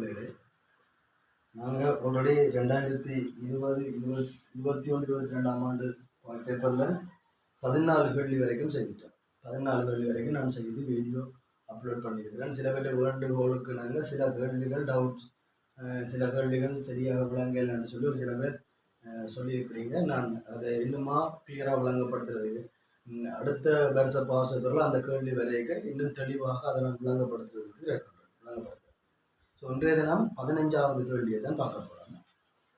நண்பர்களே நாங்கள் ஆல்ரெடி ரெண்டாயிரத்தி இருபது இருபத் இருபத்தி ஒன்று இருபத்தி ரெண்டாம் ஆண்டு பேப்பரில் பதினாலு கேள்வி வரைக்கும் செய்துட்டோம் பதினாலு கேள்வி வரைக்கும் நான் செய்து வீடியோ அப்லோட் பண்ணியிருக்கிறேன். சில பேர் வேண்டுகோளுக்கு நாங்கள் சில கேள்விகள் டவுட்ஸ் சில கேள்விகள் சரியாக விளங்கலன்னு சொல்லி ஒரு சில பேர் சொல்லியிருக்கிறீங்க. நான் அதை இன்னுமா கிளியராக விளங்கப்படுத்துறதுக்கு அடுத்த வருஷ பாசத்தில் அந்த கேள்வி வரைக்கும் இன்னும் தெளிவாக அதை நான் விளங்கப்படுத்துறதுக்கு ஸோ இன்றைய தினம் பதினஞ்சாவது கேள்வியை தான் பார்க்க போகிறாங்க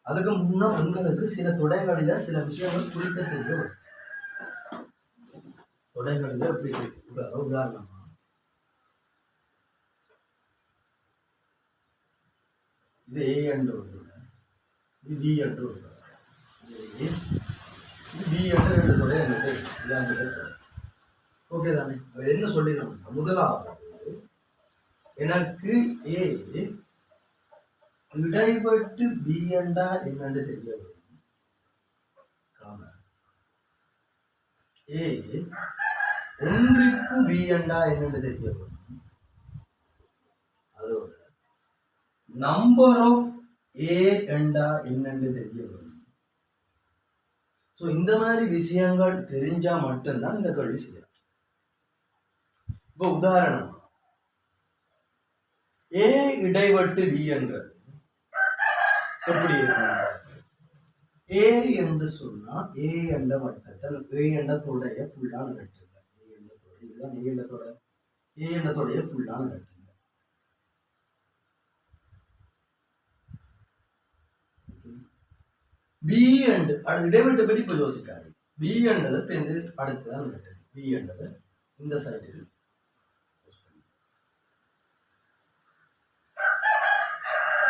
அதுக்கு முன்னே உங்களுக்கு சில துடைகளில் சில விஷயங்கள் குறிக்கத்துக்கு வரும். தொடைகளில் எப்படி இருக்கு? இப்போ இது ஏ என்று ஒரு இது பி என்று ஒரு இது பி என்று ரெண்டு தொடை எனக்கு இதான் ஓகே தானே? அவர் என்ன சொல்லிடுறோம் முதலாவது எனக்கு ஏ இடைப்பட்டு பி என்றா என்னென்று தெரிய வேண்டும் ஏ ஒன்றிற்கு பி என்றா என்னன்னு தெரிய வேண்டும் அதோட நம்பர் ஆஃப் ஏ என்றா என்னென்று தெரிய வேண்டும் ஸோ இந்த மாதிரி விஷயங்கள் தெரிஞ்சா மட்டும்தான் இந்த கேள்வி செய்யலாம். இப்போ உதாரணம் ஏ இடைவட்டு வி என்றது. எப்படி ஏ என்று சொன்னா ஏ என்ற வட்டத்தில் ஏ என்ற தொடைய ஃபுல்லான வெட்டுங்க ஏ என்ற தொடை இதுதான் ஏ என்ற தொடை. ஏ என்ற தொடைய ஃபுல்லான வெட்டுங்க பி என்று அடுத்த இடைவெட்டு பற்றி இப்போ யோசிக்காது பி என்றது இப்போ இந்த அடுத்துதான் வெட்டுங்க பி என்றது இந்த சைடில்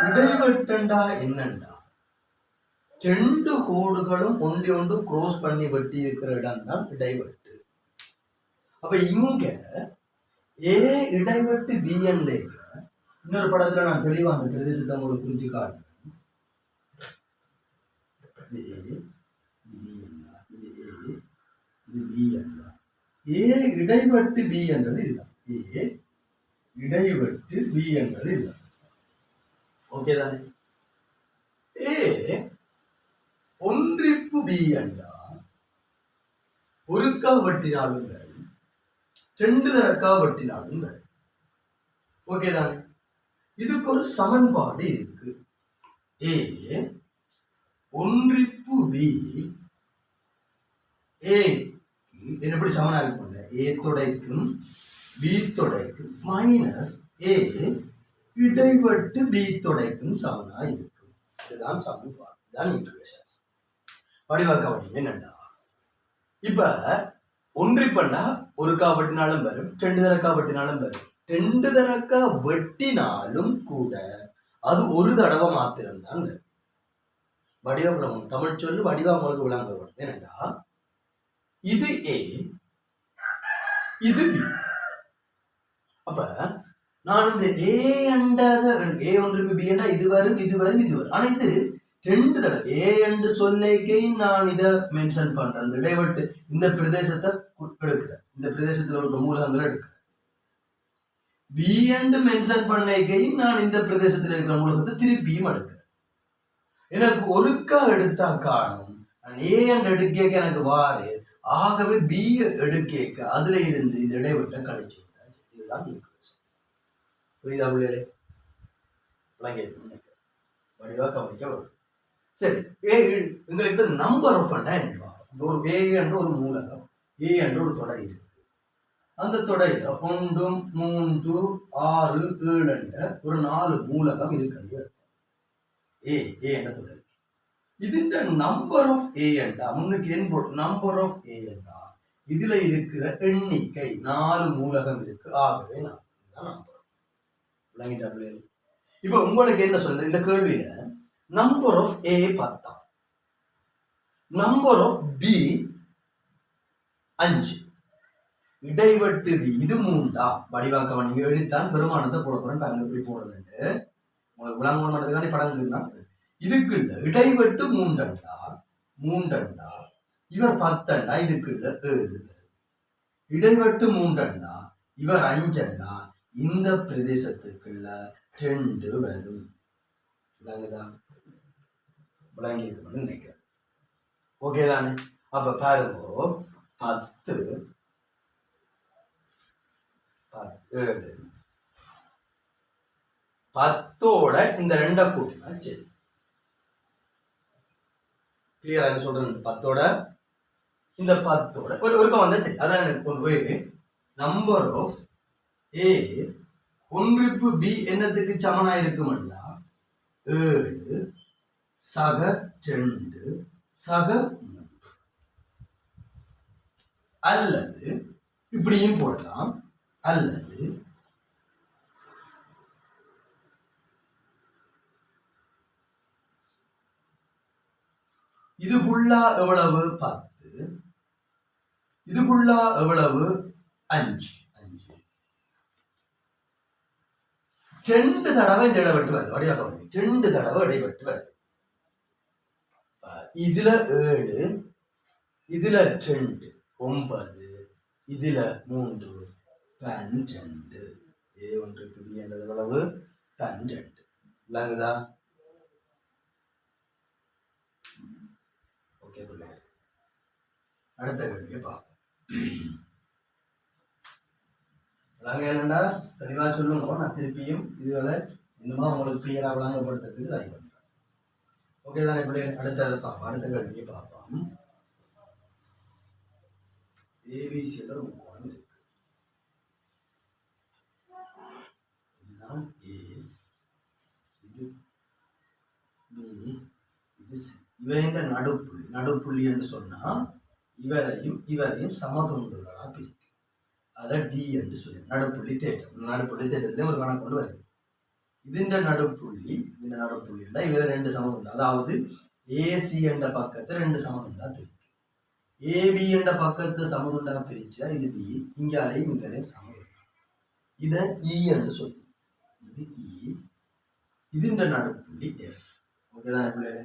இடைவெட்டண்டா என்னண்டா? ரெண்டு கோடுகளும் ஒன்றி ஒன்று க்ரோஸ் பண்ணி வெட்டி இருக்கிற இடம் தான் இடைவெட்டு. அப்ப இங்க ஏ இடைவெட்டு பி இன்னொரு படத்துல நான் தெளிவா அந்த பிரதேசத்தை உங்களுக்கு புரிஞ்சு காட்டுறேன். ஏ இடைவெட்டு பி என்றது இதுதான். ஏ இடைவெட்டு பி என்றது இதுதான். ஓகே தானே ஏ ஒன்றிப்பு பி என்றா ஒருக்கா வெட்டினாலும் வரை ரெண்டு தரக்கா வெட்டினாலும் வரை ஓகே தானே இதுக்கு ஒரு சமன்பாடு இருக்கு. ஏ ஒன்றிப்பு பி ஏ என்ன எப்படி சமனாக பண்ண ஏ தொடைக்கும் பி தொடைக்கும் மைனஸ் ஏ இடைவெட்டு பி தொடைக்கும் சமனா இருக்கும். இதுதான் சமன்பாடு. இதுதான் ஈக்குவேஷன்ஸ் வடிவாக்க வடிவம் என்னண்டா இப்ப ஒன்றிப்பண்டா ஒரு கா வெட்டினாலும் வரும் ரெண்டு தரக்கா வெட்டினாலும் வரும். ரெண்டு தரக்கா வெட்டினாலும் கூட அது ஒரு தடவை மாத்திரம்தான் வரும். வடிவம் தமிழ் சொல்லு வடிவா உங்களுக்கு விளங்க வரும். என்னண்டா இது ஏ இது பி அப்ப நான் இந்த ஏ அண்டத ஏ ஒன்று பி அண்டா இது வரும் இது வரும் இது வரும். ஆனால் இது ரெண்டு தடவை. ஏ என்று சொல்லைக்கே நான் இதை மென்ஷன் பண்றேன். இந்த இடைவெட்டு இந்த பிரதேசத்தை எடுக்கிறேன். இந்த பிரதேசத்துல ஒரு மூலகங்களை எடுக்கிறேன். பி என்று மென்ஷன் பண்ணைக்கையும் நான் இந்த பிரதேசத்தில் இருக்கிற மூலகத்தை திருப்பியும் எடுக்கிறேன். எனக்கு ஒருக்கா எடுத்தா காணும். நான் ஏ என்று எடுக்க எனக்கு வாரு. ஆகவே பி எடுக்க அதுல இருந்து இந்த இடைவெட்டை கழிச்சு இதுதான் இருக்கும் புரியுதா பிள்ளைகளே? விளங்கியது வடிவாக கவனிக்க வரும் சரி ஏ எங்களுக்கு நம்பர் ஆஃப் அண்டா ஒரு ஏ என்ற ஒரு மூலகம் ஏ என்ற ஒரு தொடை இருக்கு. அந்த தொடையில ஒன்று மூன்று ஆறு ஏழு என்ற ஒரு நாலு மூலகம் இருக்கிறது. ஏ ஏ என்ற தொடை. இதுன்ற நம்பர் ஆஃப் ஏ என்றா? முன்னுக்கு என் நம்பர் ஆஃப் ஏ என்றா? இதுல இருக்கிற எண்ணிக்கை நாலு மூலகம் இருக்கு. ஆகவே நான் நம்பர் விளங்கிட்டா இப்போ உங்களுக்கு என்ன சொல்றது? இந்த கேள்வியில நம்பர் ஆஃப் ஏ பார்த்தா நம்பர் ஆஃப் பி அஞ்சு. இடைவெட்டு பி இது மூண்டா வடிவாக்கவன் நீங்க எடுத்தான் பெருமானத்தை போட போறேன். பாருங்க எப்படி போடுறேன்ட்டு உங்களுக்கு விளங்க மாட்டதுக்காண்டி படம் இதுக்கு இல்ல. இடைவெட்டு மூண்டண்டா மூண்டண்டா இவர் பத்தண்டா. இதுக்கு இல்ல. ஏழு இடைவெட்டு மூண்டண்டா இவர் அஞ்சண்டா. இந்த பிரதேசத்துக்குள்ள ரெண்டு வரும். விளங்குதா? விளங்கி நினைக்கிறேன். ஓகே தானே? அப்ப பாருங்க பத்து பத்து, ஏழு பத்தோட இந்த ரெண்டை கூட்டினா சரி. கிளியரா என்ன சொல்றேன் பத்தோட இந்த பத்தோட ஒரு ஒருக்கம் வந்தா சரி. அதான் எனக்கு கொண்டு போய் நம்பர் ஆஃப் ஏ ஒன்றிப்பு பி என்னத்துக்கு சமனா இருக்குமெண்டா ஏழு சக ரெண்டு சக மூன்று. அல்லது இப்படியும் போடலாம். அல்லது இது ஃபுல்லா எவ்வளவு? பத்து. இது எவ்வளவு? அஞ்சு. ரெண்டு தடவை இந்த இடைவெட்டு வருது வடிவா ரெண்டு தடவை இடைவெட்டு வருது இதுல ஏழு இதுல ரெண்டு ஒன்பது இதுல மூன்று பன்னிரண்டு ஏ ஒன்று பி என்றது எவ்வளவு பன்னிரண்டு விளங்குதா ஓகே பிள்ளைகள் அடுத்த கேள்வியை பார்ப்போம் விளங்க என்னண்டா தெளிவாக சொல்லுங்க. நான் திருப்பியும் இதுவரை இன்னுமா உங்களுக்கு கிளியராக விளங்கப்படுத்துறதுக்கு ட்ரை பண்ணுறேன் ஓகே தானே? இப்படி அடுத்த பார்ப்போம். அடுத்த கேள்வியை பார்ப்போம். ஏபிசியில் ஒரு முக்கோணம் இருக்கு. இதுதான் ஏ இது பி இது சி இவன் நடுப்புள்ளி நடுப்புள்ளி என்று சொன்னால் இவரையும் இவரையும் சமதுண்டுகளாக பிரிக்கும். அதை டி என்று சொல்லி நடுப்புள்ளி தேற்றம். நடுப்புள்ளி தேற்றத்திலே ஒரு கணக்கு கொண்டு வருது. இதுண்ட நடுப்புள்ளி இந்த நடுப்புள்ளியில் இதில் ரெண்டு சமம் உண்டு. அதாவது ஏசி என்ற பக்கத்தை ரெண்டு சமம் உண்டா பிரிக்கும் ஏபி என்ற பக்கத்தை சமம் உண்டா பிரிச்சா இது டி இங்காலையும் இங்காலையும் சமம் இதை இ e என்று சொல்லி. இது e, இ இதுண்ட நடுப்புள்ளி எஃப் ஓகேதானே பிள்ளைகளே?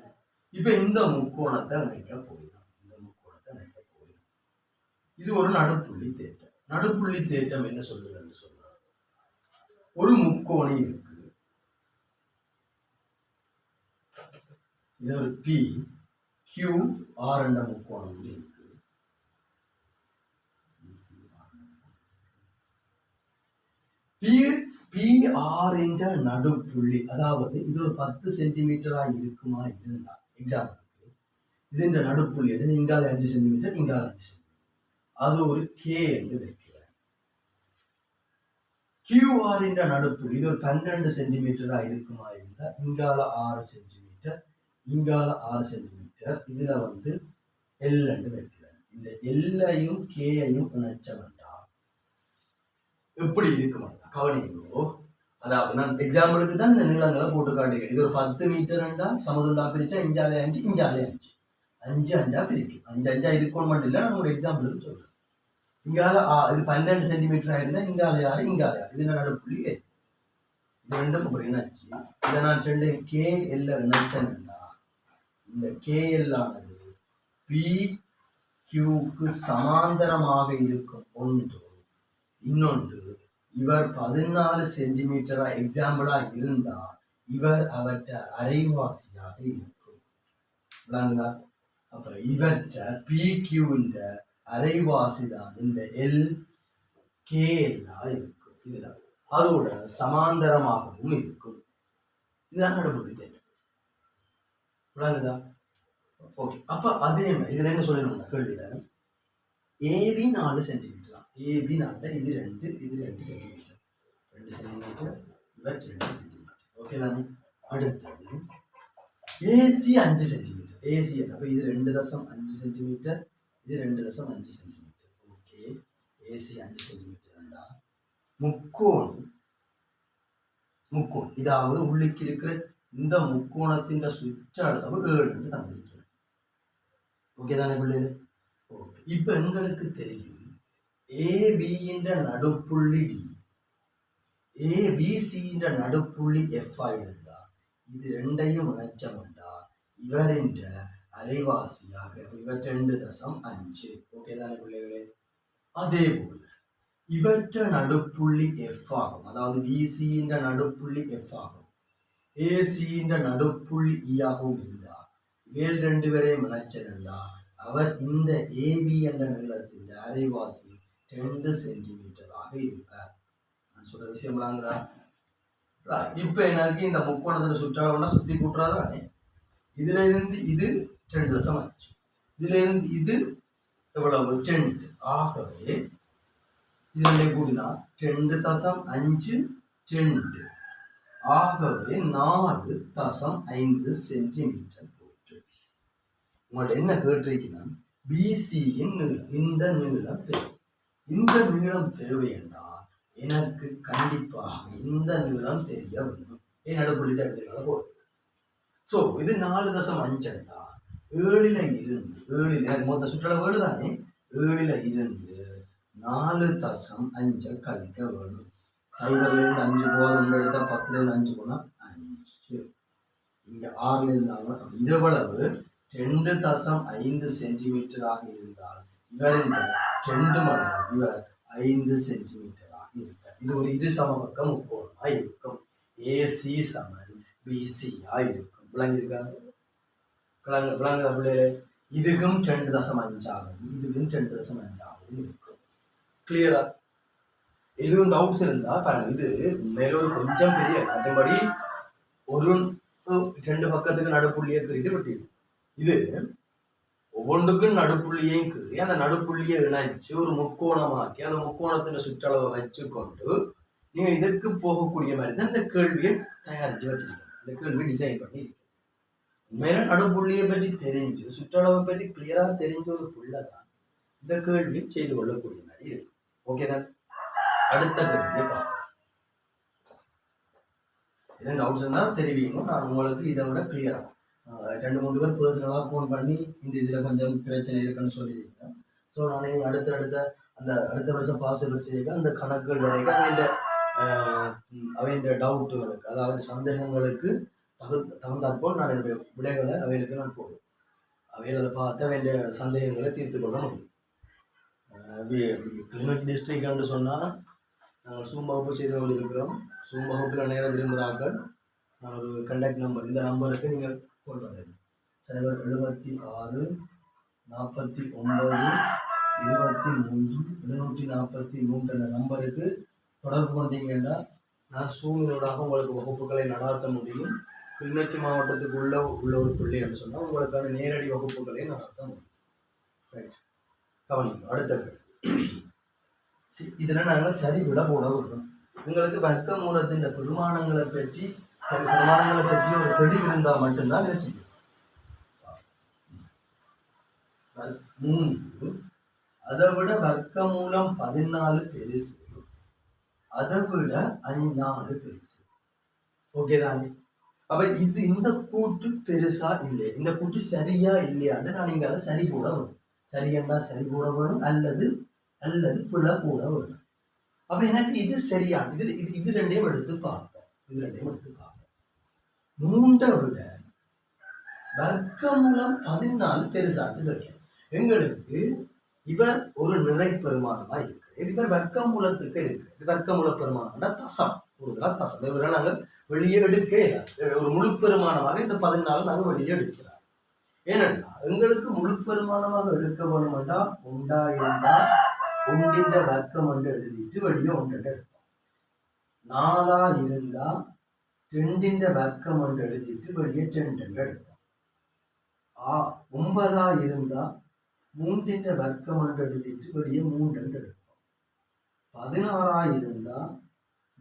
இப்போ இந்த முக்கோணத்தை இணைக்க போயிடும் இந்த முக்கோணத்தை இணைக்க போயிடும் இது ஒரு நடுப்புள்ளி தேற்றம். நடுப்புள்ளி தேற்றம் என்ன சொல்லுதுன்னு சொன்னார். ஒரு முக்கோணி இருக்கு. இது ஒரு பி கியூ ஆர் என்ற முக்கோணம் இருக்கு. பி பிஆர் என்ற நடுப்புள்ளி அதாவது இது ஒரு பத்து சென்டிமீட்டரா இருக்குமா இருந்தா எக்ஸாம்பிளுக்கு இது இந்த நடுப்புள்ளி இங்கால அஞ்சு சென்டிமீட்டர் இங்கால அஞ்சு சென்டிமீட்டர் அது ஒரு கே என்று கியூஆர் என்ற நடுப்பு இது ஒரு பன்னெண்டு சென்டிமீட்டராக இருக்குமா இருந்தால் இங்கால ஆறு சென்டிமீட்டர் இங்கால ஆறு சென்டிமீட்டர் இதில் வந்து எல்லுன்னு வைக்கிறேன் இந்த எல்லையும் கேயையும் வேண்டாம் எப்படி இருக்குமாண்டா கவனிங்களோ அதாவது நான் எக்ஸாம்பிளுக்கு தான் இந்த நீளங்களை போட்டு காட்டுகிறேன் இது ஒரு பத்து மீட்டர் என்றால் சமதுல்லா பிரித்தா இஞ்சாலே அஞ்சு இஞ்சாலே அஞ்சு அஞ்சு அஞ்சா பிரிக்கும் அஞ்சு அஞ்சா இருக்கணும் மட்டும் இல்லை நான் எக்ஸாம்பிளுக்கு சொல்கிறேன் இங்கால இது பன்னெண்டு சென்டிமீட்டர் ஆயிருந்தா இங்கால யாரு? இங்கால யாரு? இது நடுப்புள்ளி? ஏ. இது ரெண்டும் அப்புறம் என்னாச்சு இதை நான் ரெண்டு கே எல்ல நினைச்சேன்னா இந்த கே எல் ஆனது பி கியூக்கு சமாந்தரமாக இருக்கும். ஒன்று இன்னொன்று இவர் பதினாலு சென்டிமீட்டரா எக்ஸாம்பிளா இருந்தா இவர் அவற்ற அரைவாசியாக இருக்கும். விளங்குதா? அப்ப இவற்ற பி கியூன்ற அரைவாசி தான் இந்த எல் கே எல்லாம் இருக்கும். இதுதான். அதோட சமாந்தரமாகவும் இருக்கும். இதுதான் நடுப்புள்ளி தேவை விளங்குதா ஓகே அப்ப அதே மாதிரி இதுல என்ன சொல்லணும்னா கேள்வியில ஏபி நாலு சென்டிமீட்டர் தான். ஏபி நாலு இது ரெண்டு இது ரெண்டு சென்டிமீட்டர் ரெண்டு சென்டிமீட்டர் இவர் ரெண்டு சென்டிமீட்டர் ஓகே தானே? அடுத்தது ஏசி அஞ்சு சென்டிமீட்டர் ஏசி அப்ப இது ரெண்டு தசம் அஞ்சு சென்டிமீட்டர் இது ரெண்டு தசம் அஞ்சு சென்டிமீட்டர் ஓகே. ஏசி அஞ்சு சென்டிமீட்டர் ரெண்டா? முக்கோணி. முக்கோணம் இதாவது உள்ளுக்கு இருக்கிற இந்த முக்கோணத்தின் சுற்றளவு ஏழு என்று தந்திருக்கிறேன் ஓகே தானே பிள்ளைகள்? ஓகே இப்போ எங்களுக்கு தெரியும் ஏபின்ற நடுப்புள்ளி டி ஏபிசின்ற நடுப்புள்ளி எஃப் ஆயிருந்தா இது ரெண்டையும் இணைச்சோம்டா இவரின்ற அரைவாசியாக இவர் தசம் அஞ்சு. ஓகே தானே பிள்ளைகளே? அதே போல இவற்ற நடுப்புள்ளி எஃப் ஆகும். அதாவது பிசியின் நடுப்புள்ளி எஃப் ஆகும். ஏசியின் நடுப்புள்ளி இ ஆகவும் இருந்தா வேல் ரெண்டு பேரையும் இணைச்சிருந்தா அவர் இந்த ஏபி என்ற நீளத்தின் அரைவாசி ரெண்டு சென்டிமீட்டராக இருப்பார். நான் சொல்ற விஷயம் விளாங்குதா? இப்ப எனக்கு இந்த முக்கோணத்துல சுற்றாளம்னா சுத்தி கூட்டுறாதானே இதுல இருந்து இது ரெண்டு தசம் அஞ்சு இதுல இருந்து இது எவ்வளவு? ரெண்டு. ஆகவே இதனை கூடினா ரெண்டு தசம் அஞ்சு ரெண்டு. ஆகவே நாலு தசம் ஐந்து சென்டிமீட்டர் போற்று உங்கள்ட்ட என்ன கேட்டிருக்கீங்கன்னா பிசியின் நீளம் இந்த நீளம் தேவை. இந்த நீளம் தேவை என்றால் எனக்கு கண்டிப்பாக இந்த நீளம் தெரிய வேண்டும். என் நடுப்புள்ளி தடுத்துகளை போகுது ஸோ இது நாலு தசம் அஞ்சண்டா ஏழில இருந்து ஏழில மொத்த சுற்றளவு ஏழு தானே ஏழில இருந்து நாலு தசம் அஞ்சை கழிக்க வேணும். சைபர்லேருந்து அஞ்சு போதும் எடுத்தா பத்துலேருந்து அஞ்சு போனால் அஞ்சு. இங்கே ஆறுல இருந்தாலும் இதுவளவு ரெண்டு தசம் ஐந்து சென்டிமீட்டராக இருந்தால் இவர் இந்த ரெண்டு மடங்கு இவர் ஐந்து சென்டிமீட்டராக இருக்கார் இது ஒரு இரு சமபக்க முக்கோணமாக இருக்கும். ஏசி சமன் பிசியாக இருக்கும். விளங்கியிருக்காங்க விளங்க விளங்க அப்படியே இதுக்கும் ரெண்டு தசம் அஞ்சாகும் இதுக்கும் ரெண்டு தசம் அஞ்சாகும் இருக்கும் கிளியரா எதுவும் டவுட்ஸ் இருந்தா பாருங்க இது மேல ஒரு கொஞ்சம் பெரிய அதுபடி ஒரு ரெண்டு பக்கத்துக்கு நடுப்புள்ளியை கீறிட்டு வெட்டிடும் இது ஒவ்வொன்றுக்கும் நடுப்புள்ளியையும் கீறி அந்த நடுப்புள்ளியை இணைச்சு ஒரு முக்கோணமாக்கி அந்த முக்கோணத்தின் சுற்றளவை வச்சுக்கொண்டு நீங்க இதுக்கு போகக்கூடிய மாதிரி தான் இந்த கேள்வியை தயாரிச்சு வச்சிருக்கீங்க இந்த கேள்வி டிசைன் பண்ணி இருக்கு உண்மையில நடுப்புள்ளியை பற்றி தெரிஞ்சு சுற்றளவை பற்றி கிளியரா தெரிஞ்ச ஒரு புள்ள தான் இந்த கேள்வி செய்து கொள்ளக்கூடிய மாதிரி இருக்கு. ஓகே தான்? அடுத்த கேள்வியை பார்ப்போம். இதன் டவுட்ஸ் இருந்தால் தெரிவிக்கணும் நான் உங்களுக்கு இதை விட கிளியராக ரெண்டு மூணு பேர் பர்சனலாக ஃபோன் பண்ணி இந்த இதில் கொஞ்சம் பிரச்சனை இருக்குன்னு சொல்லியிருக்கேன். ஸோ நான் அடுத்த அடுத்த அந்த அடுத்த வருஷம் பாஸ் செய்ய அந்த கணக்குகள் வரைக்கும் அவங்க அவைன்ற டவுட்டுகளுக்கு அதாவது சந்தேகங்களுக்கு தகு தகுந்தாற்போல் நான் என்னுடைய விடைகளை அவைகளுக்கு நான் போடுவேன் அவையில் அதை பார்த்து வேண்டிய சந்தேகங்களை தீர்த்து கொள்ள முடியும். கிளிநொச்சி டிஸ்ட்ரிக்ட்னு சொன்னால் நாங்கள் சூம் வகுப்பு செய்து கொண்டிருக்கிறோம். சூம் வகுப்பில் நேரம் விரும்புகிறார்கள். நான் ஒரு கண்டக்ட் நம்பர் இந்த நம்பருக்கு நீங்கள் கால் பண்ணுங்க சைபர் எழுபத்தி ஆறு நாற்பத்தி ஒன்பது இருபத்தி மூன்று இருநூற்றி நாற்பத்தி மூன்று என்ற நம்பருக்கு தொடர்பு கொண்டீங்கன்னா நான் சூழ்நிலோடாக உங்களுக்கு வகுப்புகளை நடாத்த முடியும். கிளிநொச்சி மாவட்டத்துக்கு உள்ள உள்ள ஒரு பிள்ளை என்று சொன்னால் உங்களுக்கான நேரடி வகுப்புகளை நான் அர்த்தம் ரைட் கவனிக்கும் அடுத்த சி- நாங்கள் சரி விட போட வேண்டும் உங்களுக்கு வர்க்க மூலத்தின் இந்த பெருமானங்களை பற்றி பெருமானங்களை பற்றி ஒரு தெளிவு இருந்தால் மட்டும்தான் நினைச்சிக்கணும் மூன்று அதை விட வர்க்க மூலம் பதினாலு பெருசு. அதை விட அஞ்சாறு பெருசு. ஓகே தானே? அப்ப இது இந்த கூட்டு பெருசா இல்லை. இந்த கூட்டு சரியா இல்லையான்னு நான் இங்க அதை சரி போட வேணும் சரியண்டா சரி போட வேணும் அல்லது அல்லது புல போட வேணும் அப்ப எனக்கு இது சரியான இது இது இது ரெண்டையும் எடுத்து பார்ப்போம். இது ரெண்டையும் எடுத்து பார்ப்போம். மூன்றை விட வர்க்கமூலம் பதினாலு பெருசாட்டு வைக்கணும். எங்களுக்கு இவர் ஒரு நிறை பெருமானமா இருக்கு இவர் வர்க்கமூலத்துக்கு இருக்கு வர்க்கமூல பெருமானம்னா தசம். கூடுதலா தசம். இவரை நாங்கள் வெளியே எடுக்க ஒரு முழு பெருமானமாக இந்த பதினாலு நாங்கள் வெளியே எடுக்கிறோம் ஏனென்றால் எங்களுக்கு முழு பெருமானமாக எடுக்க வேணுமெண்டா உண்டா இருந்தா ஒன்றின் வர்க்கம் என்று எழுதிட்டு வெளியே ஒன்று எடுப்போம். நாலா இருந்தா ரெண்டின் வர்க்கம் என்று எழுதிட்டு வெளியே ரெண்டு என்று எடுப்போம். ஆ ஒன்பதா இருந்தா மூன்றின்ற வர்க்கம் என்று எழுதிட்டு வெளியே மூன்று என்று எடுப்போம். பதினாறா இருந்தா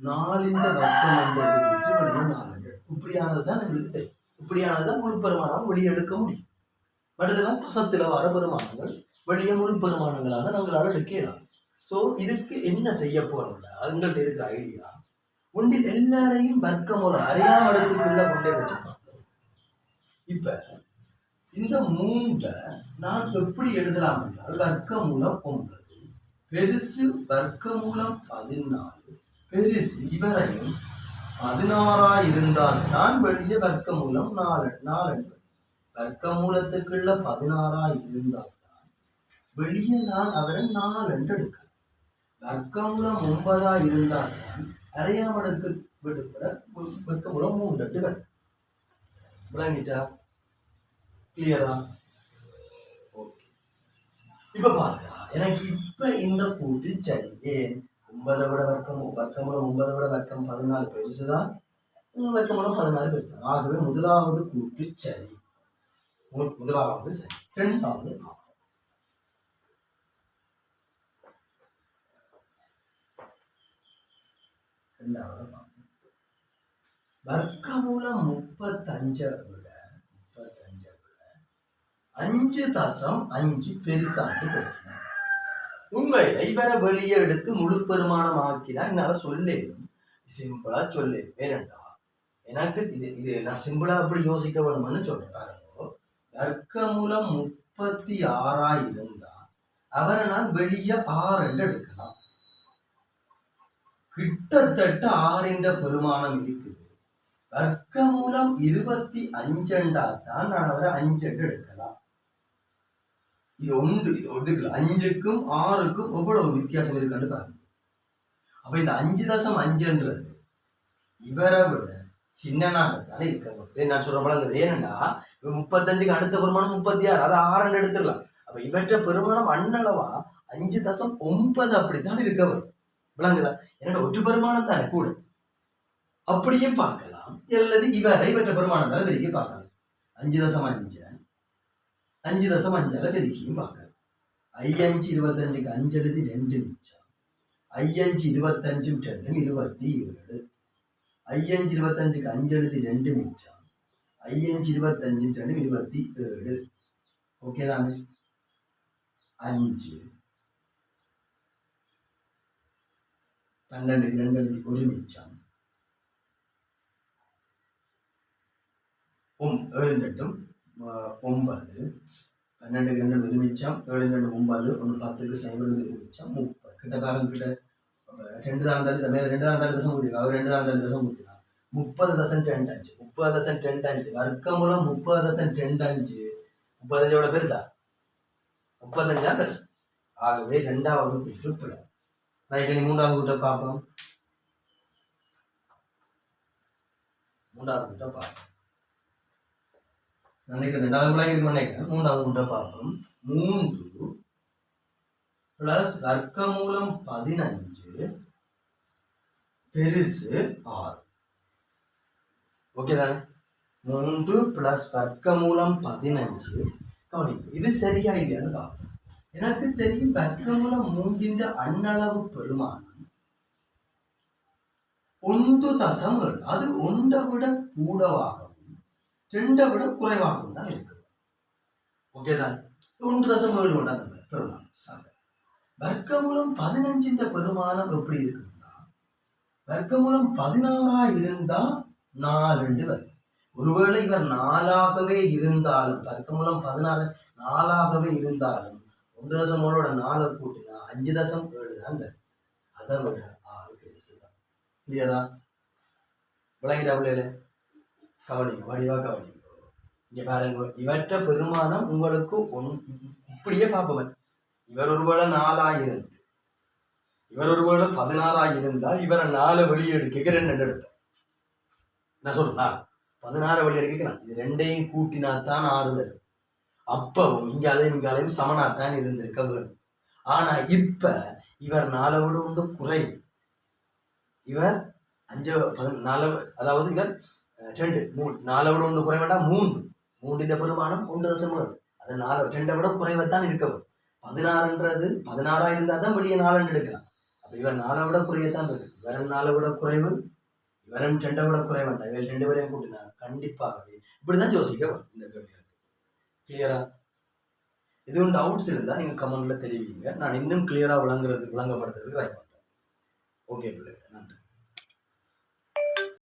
நாலின் வர்க்கம் என்பது வெற்றி வெளியே நாலு இப்படியானது தான் இப்படியானதுதான் எங்களுக்கு தெரியும். இப்படியானதுதான் முழு பெருமானம் வெளியே எடுக்க முடியும். மற்றதெல்லாம் தசத்தில் வர பெருமானங்கள் வெளியே முழு பெருமானங்களாக நம்மளால எடுக்கலாம் ஸோ இதுக்கு என்ன செய்ய போறோம்னா எங்கள்கிட்ட இருக்கிற ஐடியா ஒன்றில் எல்லாரையும் வர்க்க மூலம் அறியாமடத்துக்குள்ள கொண்டே வச்சிருப்பாங்க. இப்ப இந்த மூன்றை நான் எப்படி எழுதலாம் என்றால் வர்க்க மூலம் ஒன்பது பெருசு வர்க்க மூலம் பதினாலு பெருசு இவரையும் பதினாறாயிருந்தால் தான் வெளியே வர்க்க மூலம் நாலு நாலு வர்க்க மூலத்துக்குள்ள பதினாறா இருந்தால் தான் வெளியே நான் அவரை நாலு எடுக்க எடுக்கலாம் வர்க்கமூலம் ஒன்பதா இருந்தால் தான் அரையாமனுக்கு விடுபட வர்க்கமூலம் மூன்று வரும். விளங்கிட்டா? கிளியரா ஓகே இப்ப பாருங்க எனக்கு இப்ப இந்த கூட்டு சரி ஏன் ஒன்பதை விட வர்க்கம் வர்க்கமுறை ஒன்பதை விட வர்க்கம் பதினாலு பெருசுதான். வர்க்கமுறை பதினாலு பெருசு ஆகவே முதலாவது கூட்டு சரி முதலாவது சரி இரண்டாவது ஆம். இரண்டாவது வர்க்கமூலம் முப்பத்தஞ்சை விட முப்பத்தஞ்சை விட அஞ்சு தசம் அஞ்சு பெருசாண்டு கிடைக்கணும் உண்மையை வர வெளியே எடுத்து முழு பெருமானம் ஆக்கினா என்னால சொல்லேரும் சிம்பிளா சொல்லு வேறண்டா எனக்கு இது இது நான் சிம்பிளா அப்படி யோசிக்க வேணும்னு சொல்றேன் பாருங்க. வர்க்கமூலம் முப்பத்தி ஆறா இருந்தா அவரை நான் வெளியே ஆறுன்னு எடுக்கலாம். கிட்டத்தட்ட ஆறின்ற பெருமானம் இருக்குது. வர்க்கமூலம் இருபத்தி அஞ்சண்டா தான் நான் அவரை அஞ்சண்டு எடுக்கலாம். இது ஒன்று இது ஒதுக்கல அஞ்சுக்கும் ஆறுக்கும் எவ்வளவு வித்தியாசம் இருக்குன்னு பாருங்க. அப்ப இந்த அஞ்சு தசம் அஞ்சுன்றது இவரை விட சின்னனாகத்தானே இருக்க நான் சொல்ற பழங்குது ஏனண்டா முப்பத்தஞ்சுக்கு அடுத்த பெருமானம் முப்பத்தி ஆறு அதை ஆறுன்னு எடுத்துடலாம். அப்ப இவற்ற பெருமானம் அண்ணளவா அஞ்சு தசம் ஒன்பது அப்படித்தான் இருக்க வரும் விளங்குதா? என்னோட ஒற்று பெருமானம் தானே கூட. அப்படியும் பார்க்கலாம். அல்லது இவரை இவற்ற பெருமானம் தானே பெருக்கி பார்க்கலாம். அஞ்சு தசம் அஞ்சு. அஞ்சு தசம் அஞ்சால பெருக்கியும் பார்க்கலாம் ஐயஞ்சு இருபத்தஞ்சுக்கு அஞ்சு எழுதி ரெண்டு நிமிஷம் ஐயஞ்சு இருபத்தஞ்சும் ரெண்டும் இருபத்தி ஏழு ஐயஞ்சு இருபத்தஞ்சுக்கு அஞ்சு எழுதி ரெண்டு நிமிஷம் ஐயஞ்சு இருபத்தஞ்சும் ரெண்டும் இருபத்தி ஏழு ஓகே தானே அஞ்சு பன்னெண்டுக்கு ரெண்டு எழுதி ஒரு ஒன்பது. பன்னெண்டுக்கு ரெண்டு எழுதி ஏழு ரெண்டு ஒன்பது ஒன்று பத்துக்கு சைபர் எழுதி ஒரு முப்பது. கிட்ட பாருங்க கிட்ட ரெண்டு தான் தள்ளி மேல ரெண்டு தான் தள்ளி தசம் ஊற்றிக்கலாம் அவர் ரெண்டு தான் தள்ளி தசம் ஊற்றிக்கலாம் முப்பது தசம் ரெண்டு ஆச்சு முப்பது தசம் ரெண்டு அஞ்சு. வர்க்கமூலம் முப்பது தசம் ரெண்டு அஞ்சு. முப்பத்தஞ்சோட பெருசா? முப்பத்தஞ்சா பெருசு? ஆகவே ரெண்டாவது கூட்டு பிழை ரைட் இனி மூன்றாவது கூட்ட பார்ப்போம். மூன்றாவது கூட்ட பார்ப்போம். நினைக்கிறேன். ரெண்டாவது பிள்ளை நினைக்கிறேன் மூன்றாவது கூட்ட பார்ப்போம். மூன்று பிளஸ் வர்க்க மூலம் பதினஞ்சு பெருசு ஆறு. ஓகே தானே? மூன்று பிளஸ் வர்க்க மூலம் பதினஞ்சு கவனிங்க இது சரியா இல்லையான்னு பார்ப்போம். எனக்கு தெரியும் வர்க்க மூலம் மூன்றின் அண்ணளவு பெருமானம் ஒன்று தசம் அது ஒன்றை விட கூடவாக ரெண்டை விட குறைவாகவும் தான் இருக்கு ஓகே தான். ஒன்று தசம் ஏழு கொண்டு அந்த பெருமானம் சார். வர்க்கமூலம் பதினஞ்சின் பெருமானம் எப்படி இருக்குன்னா வர்க்கமூலம் பதினாறா இருந்தா நாலு வரும். ஒருவேளை இவர் நாலாகவே இருந்தாலும் வர்க்கமூலம் பதினாறு நாலாகவே இருந்தாலும் ஒன்று தசம் ஏழோட நாலு கூட்டினா அஞ்சு தசம் ஏழு தான் வரும். அதை விட ஆறு பெருசு தான். கிளியரா விளங்கிற பிள்ளையில கவனிங்க வடிவா கவனிங்க. இங்க பாருங்க இவற்ற பெருமானம் உங்களுக்கு ஒன் இப்படியே பார்ப்பவன். இவர் ஒருவேளை நாலாயிரம் இவர் ஒருவேளை பதினாறாயிரம் இவரை நாலு வெளியே எடுக்க ரெண்டு ரெண்டு எடுப்பேன் நான் சொல்றேன் பதினாறு வழி எடுக்கிறான் இது ரெண்டையும் கூட்டினாத்தான் ஆறு வரும் அப்பவும் இங்காலையும் இங்காலையும் சமனாத்தான் இருந்திருக்க வேணும் ஆனா இப்ப இவர் நாலை விட உண்டு குறைவு. இவர் அஞ்சு பதி- நாலு அதாவது இவர் ரெண்டு மூணு நாலை விட உண்டு குறைவேண்டா மூன்று. மூன்றின் பெருமானம் ஒன்று தசம் ஏழு அது நாலு ரெண்டை விட குறைவைத்தான் இருக்க வரும் பதினாறுன்றது பதினாறா இருந்தால் தான் வெளியே நாலு எடுக்கலாம். அப்போ இவன் நாலை விட குறையத்தான் இருக்கு. இவரன் நாலை விட குறைவு இவரன் ரெண்டை விட குறைவேண்டா இவர் ரெண்டு பேரையும் கூட்டினா கண்டிப்பாகவே. இப்படிதான் யோசிக்க வரும் இந்த கேள்விகளுக்கு. கிளியரா எதுவும் டவுட்ஸ் இருந்தால் நீங்கள் கமெண்ட்ல தெரிவிங்க. நான் இன்னும் கிளியராக விளங்குறது விளங்கப்படுத்துறதுக்கு ட்ரை பண்ணுறேன் ஓகே பிள்ளை